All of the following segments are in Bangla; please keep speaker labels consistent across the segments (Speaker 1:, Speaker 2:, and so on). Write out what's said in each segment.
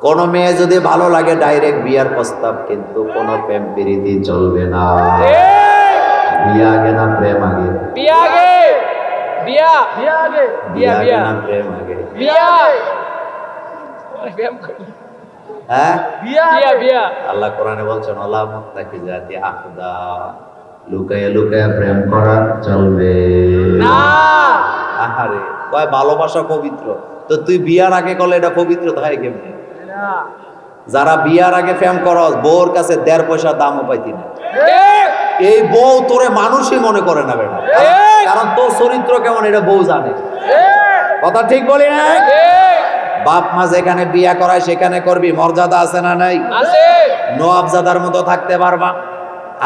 Speaker 1: কোন মেয়ে যদি ভালো লাগে ডাইরেক্ট বিয়ার প্রস্তাব কিন্তু কোন প্রেম প্রীতি চলবে না। বিয়া আগে না প্রেম আগে?
Speaker 2: বিয়া আগে। বিয়া। বিয়া আগে।
Speaker 1: বিয়া
Speaker 2: বিয়া।
Speaker 1: না প্রেম আগে?
Speaker 2: বিয়া
Speaker 1: হ্যাঁ?
Speaker 2: বিয়া বিয়া বিয়া।
Speaker 1: আল্লাহ কোরআনে বলছেন আল্লাহ মুত্তাকি জাতি আখদা লুকায়ে লুকায়ে প্রেম করা চলবে।
Speaker 2: না।
Speaker 1: আহারে কয় ভালোবাসা পবিত্র। তো তুই বিয়ার আগে করলে এটা পবিত্র হয় কেমনে? যারা বিয়ার আগে প্রেম করস বউর কাছে দেড় পয়সা দামও পাইতি না। এই বউ তোরে মানুষই মনে করে না বেটা। কারণ তোর চরিত্র কেমন এটা বউ জানে। কথা ঠিক বলি না? বাপ মা যেখানে বিয়া করায় সেখানে করবি মর্যাদা আছে না নাই? নোয়াবজাদার মতো থাকতে পারবা।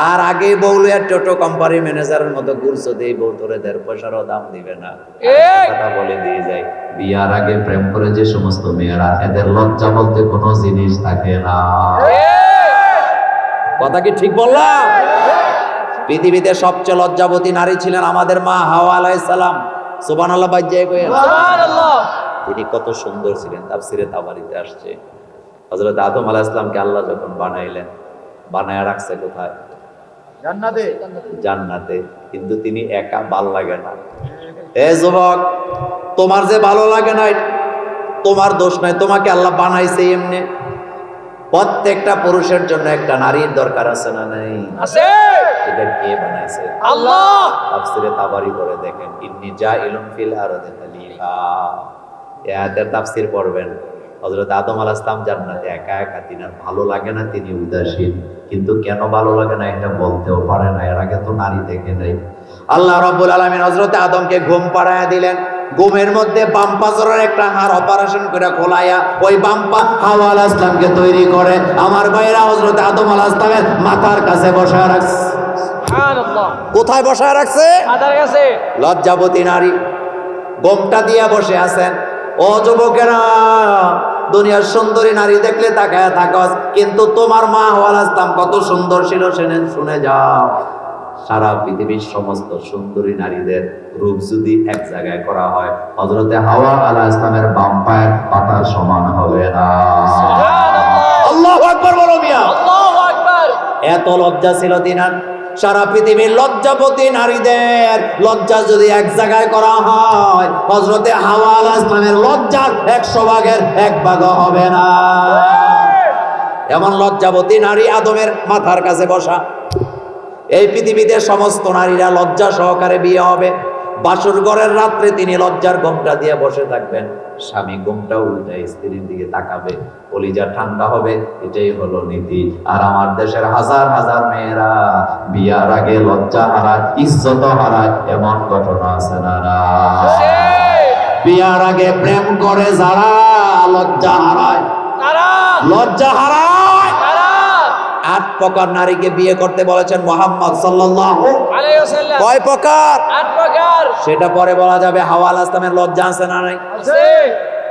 Speaker 1: আর আগে বউলিয়ার টোটো কোম্পানি ম্যানেজারের মতো ঘুরছো দেই বউ তোরে দেড় পয়সারও দাম দিবে না। কথা বলে দিয়ে যাই বিয়ার আগে প্রেম করে যে সমস্ত মেয়েরা এদের লজ্জা বলতে কোনো জিনিস থাকে না। কথা কি ঠিক বললাম? পৃথিবীতে সবচেয়ে লজ্জাবতী নারী ছিলেন আমাদের মা হাওয়া আলাইহিস সালাম। সুবহানাল্লাহ বাজ্জায় কইয়া
Speaker 2: সুবহানাল্লাহ!
Speaker 1: তিনি কত সুন্দর ছিলেন তাফসিরে তাবারিতে আসছে। হযরত আদম আলাইহিস সালামকে আল্লাহ যখন বানাইলেন বানায় রাখছে কোথায়?
Speaker 3: জান্নাতে?
Speaker 1: জান্নাতে। কিন্তু তিনি একা ভালো লাগে না। এ যুবক তোমার যে ভালো লাগে না তোমার দোষ নাই তোমাকে আল্লাহ বানাইছে এমনি। প্রত্যেকটা পুরুষের জন্য একটা নারীর দরকার আছে না নাই?
Speaker 2: আছে।
Speaker 1: এটা কে বানাইছে?
Speaker 2: আল্লাহ।
Speaker 1: তাফসিরে তাবারি করে দেখেন ইন্নি জাইলুন ফিল আরদি খলিফা। এই আয়াতের তাফসির পড়বেন। হযরত আদম আলাইহিস সালাম জান্নাতে একা একা তিনার ভালো লাগে না তিনি উদাসীন। কিন্তু কেন ভালো লাগে না এটা বলতেও পারে না এর আগে তো নারী দেখে নাই। আল্লাহ রাব্বুল আলামিন হযরত আদমকে ঘুম পাড়ায়া দিলেন। ঘুমের মধ্যে বাম্পা জোরের একটা হাড় অপারেশন করে খোলাইয়া ওই বাম্পা হাওয়া আলাইহিস সালামকে তৈরি করে। আমার ভাইরা হযরত আদম আলাইহিস সালামের মাথার কাছে বসে রাখছে। কোথায় বসায় রাখছে? লজ্জাবতী নারী। গোমটা দিয়া বসে আছেন। ও যুবকেরা দুনিয়ার সুন্দরী নারী দেখলে তাকায় থাকস কিন্তু তোমার মা হওয়াল আসতাম কত সুন্দর ছিল শুনে শুনে যাও। সারা পৃথিবীর সমস্ত সুন্দরী নারীদের রূপ যদি এক জায়গায় করা হয় হজরতে হাওয়া আলাহ ইসলামের বাম পায়ের পাতার সমান হবে না। আল্লাহ আকবর বলো মিয়া।
Speaker 2: আল্লাহু আকবার।
Speaker 1: এত লজ্জা ছিল তিনার। সারা পৃথিবীর লজ্জাপতি নারীদের লজ্জা যদি এক জায়গায় করা হয় হজরতে হাওয়া আল ইসলামের লজ্জার একশো ভাগের এক ভাগ হবে না। এমন লজ্জাবতী নারী আদমের মাথার কাছে বসা। এই পৃথিবীতে সমস্ত নারীরা লজ্জা সহকারে বিয়ে হবে। বাসর ঘরের রাত্রে তিনি লজ্জার ঘোমটা দিয়ে বসে থাকবেন। স্বামী ঘোমটা উল্টায় স্ত্রীর দিকে তাকাবে। কলিজা ঠান্ডা হবে এটাই হলো নীতি। আর আমার দেশের হাজার হাজার মেয়েরা বিয়ার আগে লজ্জা হারায় ইজ্জত হারায় এমন ঘটনা আছে না বিয়ার আগে প্রেম করে যারা লজ্জা হারায়। লজ্জা হারায়। প্রকার নারীকে বিয়ে করতে বলেছেন মোহাম্মদ সাল্লাল্লাহু
Speaker 2: আলাইহি ওয়াসাল্লাম।
Speaker 1: কয় প্রকার?
Speaker 2: আট প্রকার।
Speaker 1: সেটা পরে বলা যাবে হাওয়া আল আসলামের লজ্জা আছে না নাই?
Speaker 2: আছে।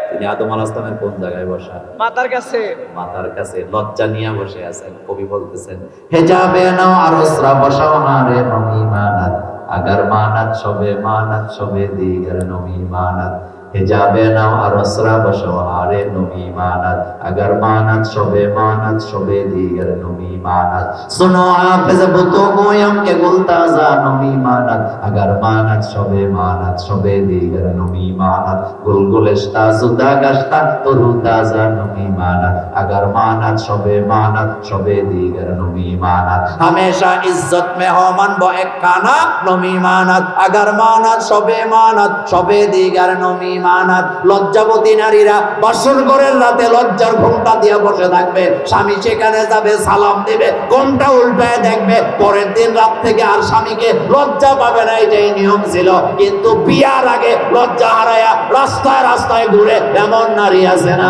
Speaker 1: তিনি আদম আল আসলামের কোন জায়গায় বসা
Speaker 2: মাতার কাছে।
Speaker 1: মাথার কাছে লজ্জা নিয়ে বসে আছেন কবি বলতেছেন হেজাবে নাও আরসরা বসাও না রে নমি মানাত। আগার মানাত সবে মানাত সবে দিগার নমি মানাত। হেজাবে নাও আরসরা বসাও আরে নমি মানাত আগার মানাত সবে মানাত সবে দিগার নমি মানাত सुनो हाफिज बुतों को यम के गुलताजा नमी मानत अगर मानत शबे मानत शबे दीगर नमी मानत गुलगुलिश्ता जुदा गश्ता तुरु ताजा नमी मानत अगर मानत शबे मानत शबे दीगर नमी मानत हमेशा इज्जत में हो मन बो एक खाना नमी मानत अगर मानत शबे मानत शबे दीगर नमी মানাত লজ্জাবতী নারীরা রাতে লজ্জার দিয়ে বসে থাকবে। স্বামী সেখানে যাবে, সালাম উল্টায় দেখবে। পরের দিন রাত থেকে আর স্বামীকে লজ্জা পাবে না, এটাই নিয়ম ছিল। কিন্তু বিয়ার আগে লজ্জা হারায়া রাস্তায় রাস্তায় ঘুরে এমন নারী আছে না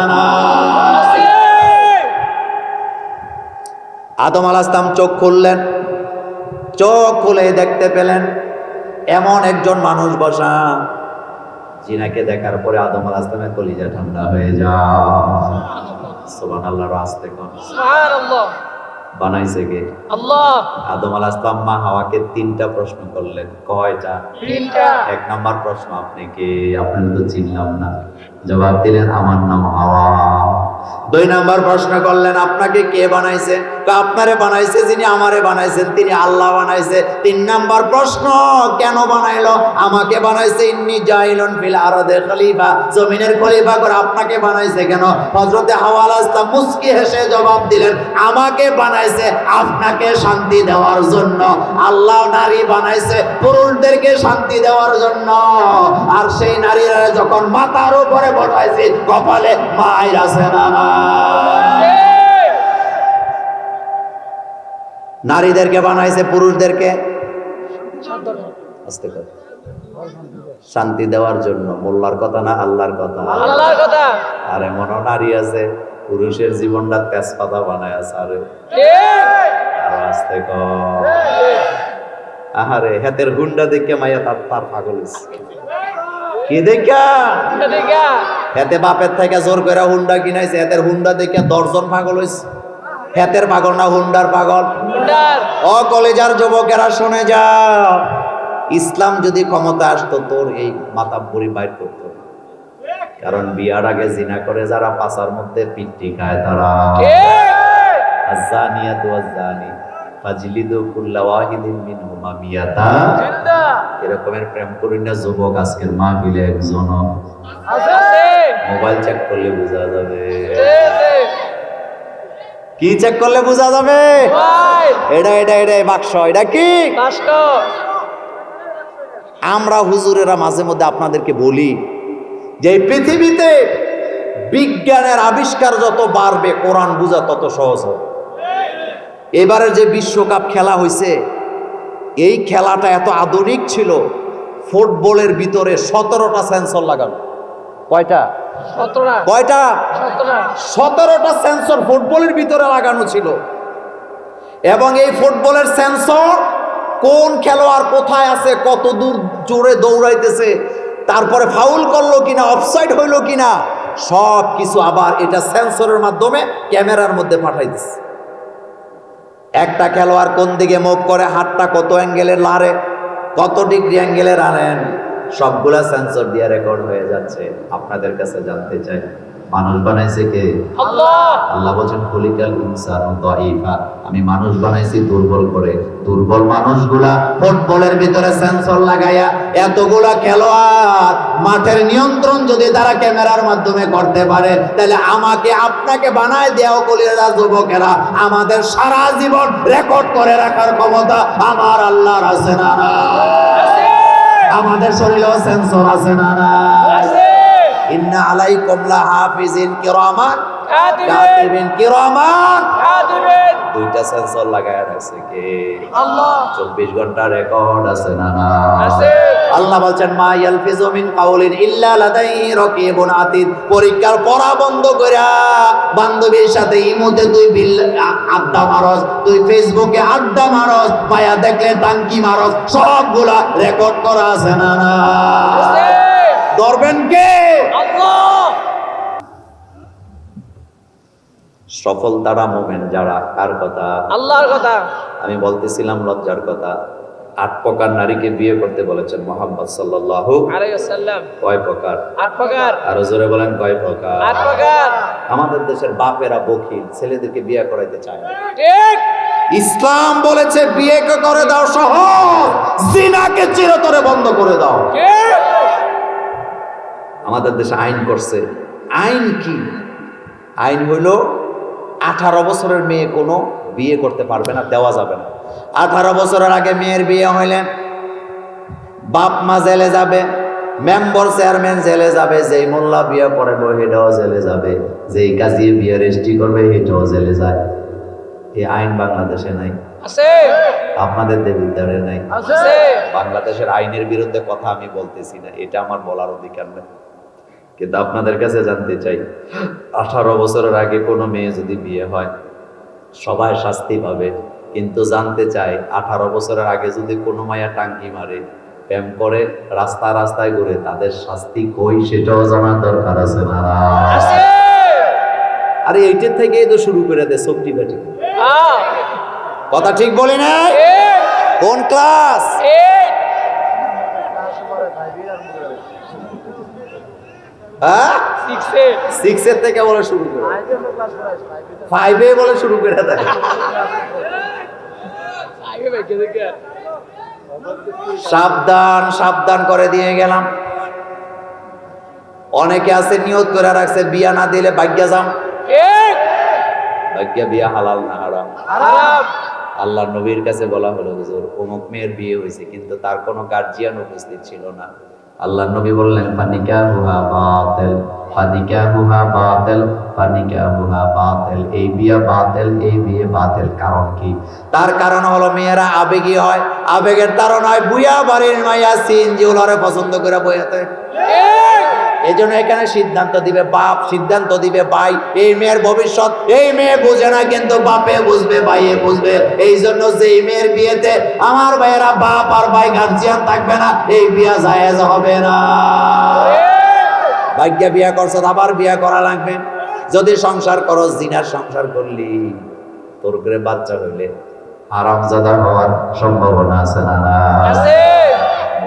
Speaker 1: আদম আলাস্তাম চোখ খুললেন। চোখ খুলে দেখতে পেলেন, এমন একজন মানুষ বসা। জিনাকে দেখার পরে আদম আল আসলামের কলিজা ঠান্ডা হয়ে যায়। সোবান আল্লাহর আসতে কোন বানাইছে কে?
Speaker 2: আল্লাহ।
Speaker 1: আদম আল আসলাম মা হাওয়াকে তিনটা প্রশ্ন করলেন। কয়টা?
Speaker 2: তিনটা।
Speaker 1: এক নাম্বার প্রশ্ন আপনি কে? আপনার তো চিনলাম না। জবাব দিলেন আমার নাম হাওয়া। দুই নাম্বার প্রশ্ন করলেন, আপনাকে কে বানাইছে? আপনারে বানাইছে যিনি আমারে বানাইছেন, তিনি আল্লাহ বানাইছে। তিন নাম্বার প্রশ্ন, কেন বানাইলো? আমাকে বানাইছে ইন্নি জাইলুন ফিল আরদে খলিফা। জমিনের খলিফা করে আপনাকে বানাইছে কেন? হযরতে হাওয়া আলাইহিস মুস্কি হেসে জবাব দিলেন, আমাকে বানাইছে আপনাকে শান্তি দেওয়ার জন্য। আল্লাহ নারী বানাইছে পুরুষদেরকে শান্তি দেওয়ার জন্য। আর সেই নারীরা যখন মাথার উপরে বসাইছে, কপালে মায়ের আছে না নারীদেরকে বানাইছে পুরুষদেরকে? আস্তে কথা। শান্তি দেওয়ার জন্য মোল্লার কথা না আল্লাহর কথা?
Speaker 2: আল্লাহর কথা।
Speaker 1: আর এমনও নারী আছে পুরুষের জীবনটা তেজপাতা বানায় আছে আরে। আহারে হাতের হুন্ডা দেখে মাইয়া তার তার পাগল কি দেখা? হাতে বাপের থেকে জোর করে হুন্ডা কিনাইছে হাতের হুন্ডা দেখে দশজন পাগল হয়েছে হেতের পাগল না হুন্ডার পাগল? ও কলেজার যুবকেরা শুনে যা। ইসলাম যদি ক্ষমতা আসতো তোর এই মাথা বুড়ি বাইর করতো। কারণ বিয়ার আগে জিনা করে যারা পাশার মধ্যে পিটি খায় তারা
Speaker 2: ঠিক
Speaker 1: আজানিয়া তো ফাজলিদু কুল্লা ওয়াহিদিন মিনহুমা মিয়াতা।
Speaker 2: জিন্দা।
Speaker 1: এরকমের প্রেম করি না যুবক আজকের মাহফিলে একজন
Speaker 2: আছে
Speaker 1: মোবাইল চেক করলে বোঝা যাবে। কি চেক করলে বোঝা যাবে? এটা এটা এটা বাক্স এটা কি? আমরা হুজুরেরা মাঝে মধ্যে আপনাদেরকে বলি যে এই পৃথিবীতে বিজ্ঞানের আবিষ্কার যত বাড়বে কোরআন বোঝা তত সহজ হবে। এবারে যে বিশ্বকাপ খেলা হয়েছে এই খেলাটা এত আধুনিক ছিল ফুটবলের ভিতরে সতেরোটা সেন্সর লাগানো। কয়টা? কয়টা?
Speaker 2: সতরা।
Speaker 1: সতেরোটা সেন্সর ফুটবলের ভিতরে লাগানো ছিল। এবং এই ফুটবলের সেন্সর কোন খেলোয়াড় কোথায় আছে কত দূর জোরে দৌড়াইতেছে তারপরে ফাউল করল কিনা অফসাইড হইল কিনা সব কিছু আবার এটা সেন্সরের মাধ্যমে ক্যামেরার মধ্যে পাঠাইতেছে। একটা খেলোয়াড় কোন দিকে মুভ করে হাতটা কত অ্যাঙ্গেলে লারে কত ডিগ্রি অ্যাঙ্গেলে রানেন। সবগুলা সেন্সর দিয়ে রেকর্ড হয়ে যাচ্ছে। আপনাদের কাছে জানতে চাই মানুষ বানাইছে কে?
Speaker 2: আল্লাহ!
Speaker 1: বলছেন খলিকাল ইনসান দাইফা আমি মানুষ বানাইছি দুর্বল করে। দুর্বল মানুষগুলা ফুটবলের ভিতরে সেন্সর লাগাইয়া এতগুলা খেলোয়াড় মাঠের নিয়ন্ত্রণ যদি তারা ক্যামেরার মাধ্যমে করতে পারে তাহলে আমাকে আপনাকে বানায় দেওয়া কলিরা যুবকেরা। আমাদের সারা জীবন রেকর্ড করে রাখার ক্ষমতা আমার আল্লাহর আছে না না আমাদের শরীরেও সেন্সর আছে না না?
Speaker 2: আছে।
Speaker 1: ইন্না আলাইকুম লাহাফিজিন কিরামান।
Speaker 2: কাদিবেন
Speaker 1: কাতিবিন কিরামান। দুইটা সেন্সর লাগায় রাখছে কে?
Speaker 2: আল্লাহ।
Speaker 1: চব্বিশ ঘণ্টা রেকর্ড আছে না না? আল্লাহ বলছেন মা ইয়ালফিজু মিন কাউলিন ইল্লা লাদাইহি রাকিবুন আতিদ। পরীক্ষার পড়া বন্ধ কইরা বান্ধবীর সাথে ইমোতে তুই বিল আড্ডা মারস তুই ফেসবুকে আড্ডা মারস মায়া দেখলে টাঙ্কি মারস সবগুলা রেকর্ড করা আছে না না? ধরবেন কে
Speaker 2: আল্লাহ
Speaker 1: সফল তারা মোমেন যারা কার কথা?
Speaker 2: আল্লাহর কথা।
Speaker 1: আমি বলতেছিলাম লজ্জার কথা। আট প্রকার নারীকে বিয়ে করতে বলেছেন মোহাম্মদ সাল্লাল্লাহু
Speaker 2: আলাইহিস সালাম
Speaker 1: কয় প্রকার?
Speaker 2: আট প্রকার।
Speaker 1: আরও জোরে বলেন কয় প্রকার?
Speaker 2: আট প্রকার।
Speaker 1: আমাদের দেশের বাপেরা বকিল ছেলেদেরকে বিয়ে করাইতে চায় না।
Speaker 2: ঠিক।
Speaker 1: ইসলাম বলেছে বিয়ে করে দাও সহজ জিনাকে চিরতরে বন্ধ করে দাও।
Speaker 2: ঠিক।
Speaker 1: আমাদের দেশে আইন করছে। আইন কি? আইন হইল আঠারো বছরের মেয়ে কোনো বিয়ে করতে পারবে না দেওয়া যাবে না। আঠারো বছরের আগে মেয়ের বিয়ে হইলেন বাপ মা জেলে যাবে মেম্বার চেয়ারম্যান জেলে যাবে যেই মোল্লা বিয়ে করাবো সেটাও জেলে যাবে। যেই কাজী বিয়ে রেজিস্ট্রি করবে সেটাও জেলে যায়। এই আইন বাংলাদেশে নাই।
Speaker 2: আছে।
Speaker 1: আপনাদের দেবিদ্বারে নাই।
Speaker 2: আছে।
Speaker 1: বাংলাদেশের আইনের বিরুদ্ধে কথা আমি বলতেছি না এটা আমার বলার অধিকার নেই। কিন্তু আপনাদের কাছে জানতে চাই আঠারো বছরের আগে কোনো মেয়ে যদি বিয়ে হয় সবাই শাস্তি পাবে। কিন্তু জানতে চাই আঠারো বছরের আগে যদি কোনো মায়া টাঙ্কি মারে প্রেম করে রাস্তা রাস্তায় ঘুরে তাদের শাস্তি কই সেটাও জানার দরকার আছে না? আরে এইটার থেকেই তো শুরু করে দেয় সবজি বাটি। কথা ঠিক বলি না কোন ক্লাস
Speaker 2: ঠিক
Speaker 1: হ্যাঁ
Speaker 2: সিক্সে
Speaker 1: সিক্সের থেকে বলে শুরু করে। ফাইভে বলে শুরু করে দেয়
Speaker 2: আগে বেঁকে দেখে?
Speaker 1: সাবধান সাবধান করে দিয়ে গেলাম। অনেকে আছে নিয়ত করে রাখছে বিয়া না দিলে ভাগ্যা যাম ভাগ্যা বিয়া হালাল না হারাম। আল্লাহ নবীর কাছে বলা হলো হুজুর অমুক মেয়ের বিয়ে হয়েছে কিন্তু তার কোনো গার্জিয়ান উপস্থিত ছিল না। আল্লাহ নবী বললেন ফানিকা হুহা বাতিল ফানিকা হুহা বাতিল ফানিকা হুহা বাতিল। এই বিয়ে বাতিল, এই বিয়ে বাতিল কারণ কি? তার কারণ হলো মেয়েরা আবেগী হয়। আবেগের কারণ হয় বুয়া বাড়ির মাইয়া সিনজি ওলারে পছন্দ করে বইয়াতে। এই জন্য এখানে সিদ্ধান্ত দিবে বাপ, সিদ্ধান্ত দিবে ভাই, এই মেয়ের ভবিষ্যৎ, এই মেয়ে বুঝে না কিন্তু বাপে বুঝবে, ভাইয়ে বুঝবে। এই জন্য যে মেয়ের বিয়েতে আমার ভাইয়েরা বাপ আর ভাই গার্জিয়ান থাকবে না, এই বিয়া জায়েজ হবে না। ভাগ্য বিয়া করছ, আবার বিয়া করা লাগবে। যদি সংসার করো, জিনার সংসার করলি, তোর করে বাচ্চা হইলে আরামজাদা হওয়ার সম্ভাবনা আছে না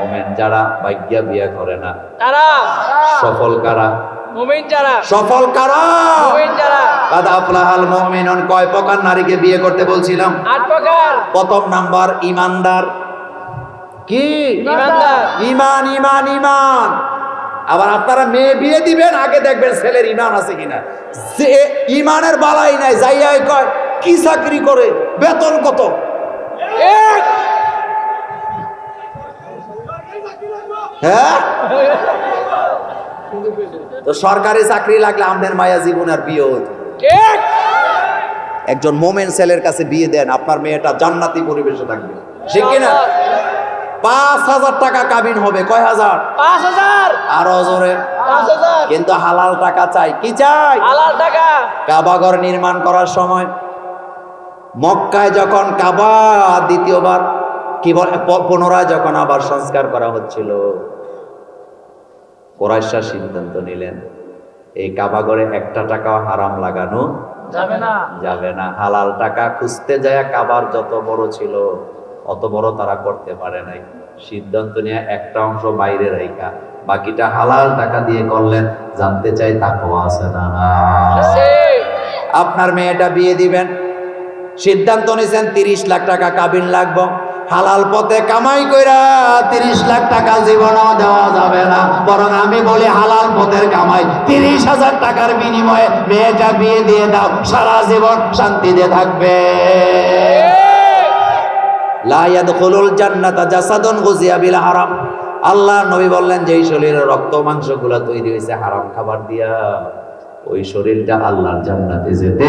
Speaker 1: মোমেন যারা ভাগ্য বিয়া করে না।
Speaker 2: তারা
Speaker 1: সফল কারা?
Speaker 2: মুমিন যারা।
Speaker 1: সফল কারা?
Speaker 2: মুমিন যারা।
Speaker 1: কাদ আফলাহাল মুমিনুন কয় প্রকার নারীকে বিয়ে করতে বলছিলাম?
Speaker 2: আট প্রকার।
Speaker 1: প্রথম নাম্বার ইমানদার। কি?
Speaker 2: ইমানদার।
Speaker 1: ইমান ইমান ইমান। আবার আপনারা মেয়ে বিয়ে দিবেন আগে দেখবেন ছেলের ইমান আছে কিনা। যে ইমানের বালাই নাই যাইয়াই কয় কি চাকরি করে? বেতন কত?
Speaker 2: ঠিক
Speaker 1: হ্যাঁ? তো সরকারি চাকরি লাগলে আমাদের মায়া জীবন আর বিয়ে হতো
Speaker 2: ঠিক।
Speaker 1: একজন মোমেন ছেলের কাছে বিয়ে দেন আপনার মেয়েটা জান্নাতি পরিবেশে থাকবে। ঠিক কিনা? পাঁচ হাজার টাকা কাবিন হবে কয় হাজার?
Speaker 2: পাঁচ হাজার।
Speaker 1: আরও জোরে। কিন্তু হালাল টাকা চাই কি চাই?
Speaker 2: হালাল টাকা।
Speaker 1: কাবাঘর নির্মাণ করার সময় মক্কায় যখন কাবা দ্বিতীয়বার কি পুনরায় যখন আবার সংস্কার করা হচ্ছিল কোরাইশা সিদ্ধান্ত নিলেন এই কাবাগরে একটা টাকাও হারাম লাগানো
Speaker 2: যাবে না।
Speaker 1: যাবে না। হালাল টাকা খুঁজতে যায় কাবার যত বড় ছিল অত বড় তারা করতে পারে নাই। সিদ্ধান্ত নিয়ে একটা অংশ বাইরে রাইখা বাকিটা হালাল টাকা দিয়ে করলেন জানতে চাই তাকওয়া আছে না আপনার মেয়েটা বিয়ে দিবেন সিদ্ধান্ত নিছেন তিরিশ লাখ টাকা কাবিন লাগবো। হালাল পথে কামাই কইরা তিরিশ লাখ টাকা জীবনও দেওয়া যাবে না। বরং আমি বলি হালাল পথের কামাই। তিরিশ হাজার টাকার বিনিময়ে মেয়েটা বিয়ে দিয়ে দাও সারা জীবন শান্তিতে থাকবে। লা ইয়াদখুলুল জান্নাতা জাসাদুন গুজিয়া বিল হারাম। আল্লাহ নবী বললেন যে এই শরীরের রক্ত মাংসগুলো তৈরি হয়েছে হারাম খাবার দিয়া। ওই শরীরটা আল্লাহর জান্নাতে যেতে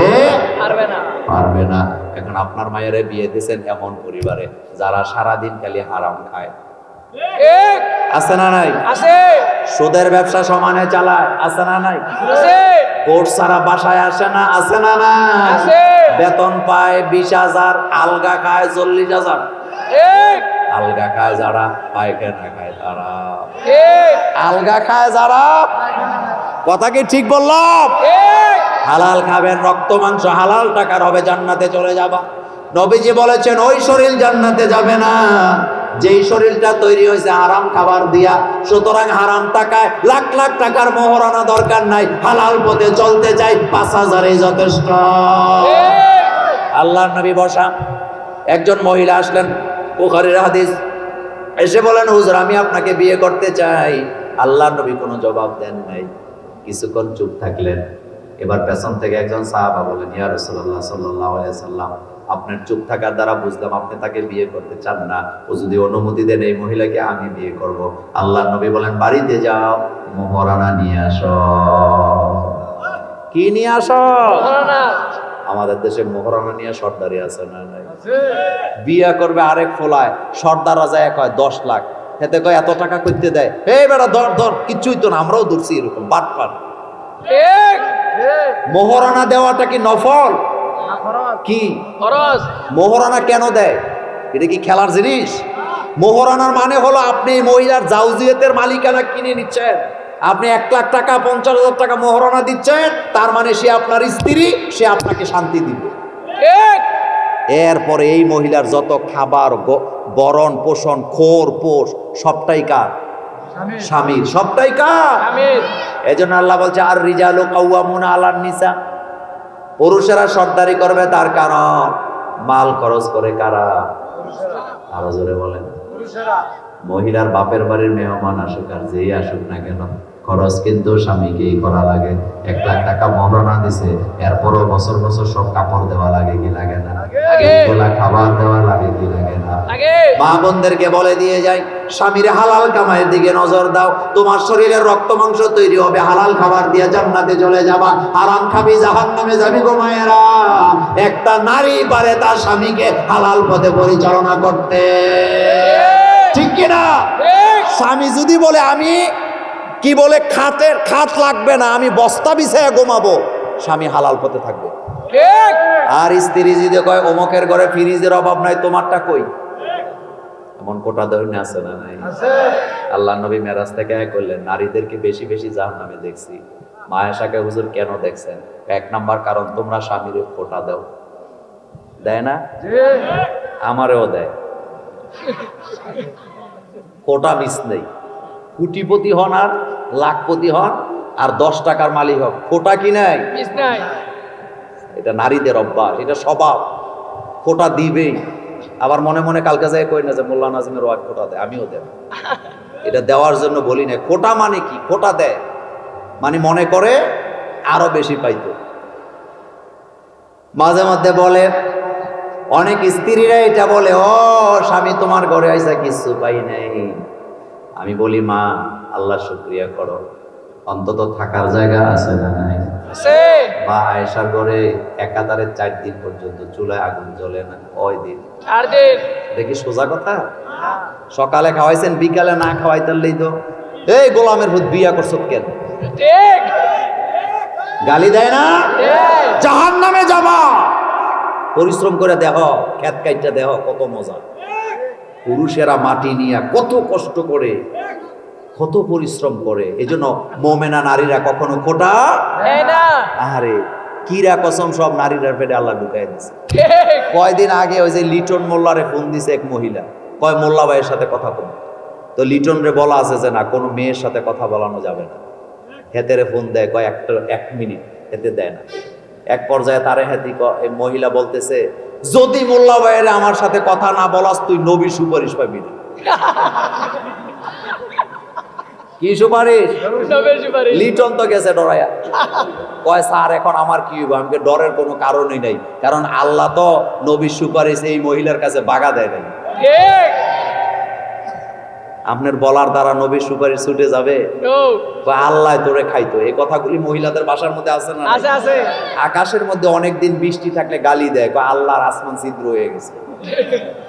Speaker 2: পারবে না।
Speaker 1: পারবে না। এখন আপনার মায়ের বিয়ে দিয়েছেন এমন পরিবারে যারা সারাদিন খালি হারাম খায়। আছে না নাই?
Speaker 2: আছে।
Speaker 1: সুদের ব্যবসা সমানে চালায় আছে না নাই?
Speaker 2: আছে।
Speaker 1: কোর্ট বাসায় আসে না আছে না না
Speaker 2: আছে।
Speaker 1: বেতন পায় বিশ হাজার আলগা খায় চল্লিশ হাজার। আলগা খায় যারা পায়খানা খায় তারা। আলগা খায় যারা। কথা কি ঠিক বললাম?
Speaker 2: ঠিক।
Speaker 1: হালাল খাবেন, রক্ত, মাংস হালাল টাকার হবে, জান্নাতে চলে যাবা। নবীজি বলেছেন, ওই শরীর জান্নাতে যাবে না। যেই শরীরটা তৈরি হয়েছে হারাম খাবার দিয়া, সুতরাং হারাম টাকায় লাখ লাখ টাকার মোহরানা দরকার নাই, হালাল পথে চলতে চাই, পাঁচ হাজারে যথেষ্ট। আল্লাহ নবী বসা। একজন মহিলা আসলেন, বুখারীর হাদিস। এসে বলেন, হুজুর, আমি আপনাকে বিয়ে করতে চাই। আল্লাহ নবী কোনো জবাব দেন নাই। কিছুক্ষণ চুপ থাকলেন। এবার পেছন থেকে একজন সাহাবা বলেন ইয়া রাসূলুল্লাহ সাল্লাল্লাহু আলাইহি সাল্লাম আপনার চুপ থাকার দ্বারা বুঝলাম আপনি তাকে বিয়ে করতে চান না। ও যদি অনুমতি দেন এই মহিলাকে আমি বিয়ে করব। আল্লাহ নবী বলেন বাড়িতে যাও মোহরানা নিয়ে আসো। কি নিয়ে আসো? আমাদের দেশে মোহরানা নিয়ে সর্দারি আছে না নাই? বিয়া করবে আরেক ফোলায় সর্দার রাজা এক হয় দশ লাখ। এতে কয় এত টাকা করতে দেয়। এই বেটা ধর ধর কিছুই তো না আমরাও ধরছি এরকম বাট পাট মোহরানা দেওয়াটা কি নফল? কি? মোহরানা কেন দেয়? এটা কি খেলার জিনিস? মোহরানার মানে হলো আপনি মহিলার জাউজিয়তের মালিকানা কিনে নিচ্ছেন। আপনি এক লাখ টাকা পঞ্চাশ হাজার টাকা মোহরানা দিচ্ছেন তার মানে সে আপনার স্ত্রী সে আপনাকে শান্তি দিবে। এরপরে এই মহিলার যত খাবার বরণ পোষণ খোর পোষ সবটাই কার? স্বামীর। সবটাই কার? এজন্য আল্লাহ বলছে আর রিজালু কাওয়ামুনা আলার নিসা। পুরুষেরা সর্দারি করবে তার কারণ মাল খরচ করে কারা? আরও জোরে বলেন। মহিলার বাপের বাড়ির মেহমান আসুক আর যেই আসুক না কেন খরচ কিন্তু স্বামীকেই করা লাগে। এক লাখ টাকা মরনা দিছে এরপরও বছর বছর সব কাপড় দেওয়া লাগে কি লাগে না? গোলা খাবার দেওয়া লাগে কি লাগে না? মা বোনদেরকে বলে দিয়ে যায় স্বামীর হালাল কামাইয়ের দিকে নজর দাও। তোমার শরীরের রক্ত মাংস তৈরি হবে হালাল খাবার দিয়ে জান্নাতে চলে যাবা। আরাম খাবি জাহান নামে যাবি গো মায়েরা। একটা নারী পারে তার স্বামীকে হালাল পথে পরিচালনা করতে। ঠিক। কিনা? স্বামী যদি বলে আমি কি বলে খাতের খাত লাগবে না আমি বস্তা বিছায়া ঘুমাবো। স্বামী হালাল পথে থাকবে।
Speaker 2: ঠিক।
Speaker 1: আর স্ত্রী যদি কয় অমকের ঘরে ফ্রিজের অভাব নাই তোমারটা কই? এমন কোটা ধরনে আছে না নাই? আল্লাহ নবী মেরাজ থেকে এক করলেন নারীদেরকে বেশি বেশি জাহান নামে দেখছি মায়াশাকে হুজুর কেন দেখছেন? এক নাম্বার কারণ তোমরা স্বামীর কোটা দাও। দেয় না? আমারেও দেয়। কোটা মিস নেই। কুটিপতি হন আর লাখপতি হন আর দশ টাকার মালিক হন। কোটা কি নাই? এটা নারীদের অভ্যাস এটা স্বভাব। খোটা দিবেই। আবার মনে মনে কালকে যায় কই না যে মোল্লা নাজিমের ওয়াইফ খোটা দেয় আমিও দেব। এটা দেওয়ার জন্য বলি না খোটা মানে কি? খোটা দেয়। মানে মনে করে আরও বেশি পাইতো। মাঝে মধ্যে বলে অনেক স্ত্রীরা এটা বলে ও স্বামী তোমার ঘরে আইসা কিছু পাই নাই। আমি বলি মা আল্লাহ শুক্রিয়া করো। অন্তত থাকার জায়গা আছে না নাই?
Speaker 2: আছে।
Speaker 1: মা আয়েশার ঘরে একাধারে চার দিন পর্যন্ত চুলায় আগুন জ্বলে না ওই দিন?
Speaker 2: চার দিন।
Speaker 1: দেখি সোজা কথা? সকালে খাওয়াইছেন বিকালে না খাওয়াই তাহলেই তো। এই গোলামের ভূত বিয়া করছ কেন?
Speaker 2: ঠিক।
Speaker 1: গালি দেয় না?
Speaker 2: ঠিক
Speaker 1: জাহান নামে যাবা। পরিশ্রম করে দেহ খেত কাইটা দেহ কত মজা। পুরুষেরা মাটি নিয়ে কত কষ্ট করে কত পরিশ্রম করে। এই এজন্য মোমেনা নারীরা কখনো
Speaker 2: না।
Speaker 1: আরে কিরা কসম সব নারীরা পেটে আল্লাহ ঢুকাই দিছে। কয়দিন আগে ওই যে লিটন মোল্লারে ফোন দিছে এক মহিলা। কয় মোল্লা ভাইয়ের সাথে কথা বল। তো লিটন রে বলা আছে যে না কোনো মেয়ের সাথে কথা বলানো যাবে না। হেতেরে ফোন দেয় কয় একটা এক মিনিট হেতে দেয় না। এক পর্যায়ে তারে হেতি মহিলা বলতেছে যদি মোল্লা ভাইয়ের আমার সাথে কথা না বলাস তুই নবী সুপারিশ পাবি না। কি সুপারিশ?
Speaker 2: সুপারিশ।
Speaker 1: লিটন তো গেছে ডরাইয়া কয় স্যার এখন আমার কি হইব? আমাকে ডরের কোনো কারণই নাই। কারণ আল্লাহ তো নবীর সুপারিশ এই মহিলার কাছে বাগা দেয় নাই।
Speaker 2: ঠিক।
Speaker 1: আপনার বলার দ্বারা নবীর সুপারিশ ছুটে যাবে? কয় আল্লাহ তোরে খাইতো। এই কথাগুলি মহিলাদের বাসার মধ্যে আছে না
Speaker 2: আছে আছে।
Speaker 1: আকাশের মধ্যে অনেক দিন বৃষ্টি থাকলে গালি দেয় কয় আল্লাহর আসমান ছিদ্র হয়ে গেছে।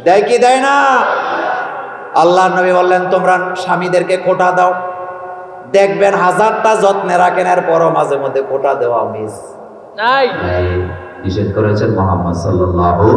Speaker 1: দেয় কি দেয় না? আল্লাহ নবী বললেন তোমরা স্বামীদেরকে খোটা দাও। দেখবেন হাজারটা যত্নে রাখেন এর পরও মাঝে মধ্যে খোটা দেওয়া মিস।
Speaker 2: নাই।
Speaker 1: নিষেধ করেছেন মোহাম্মদ সাল্লাল্লাহু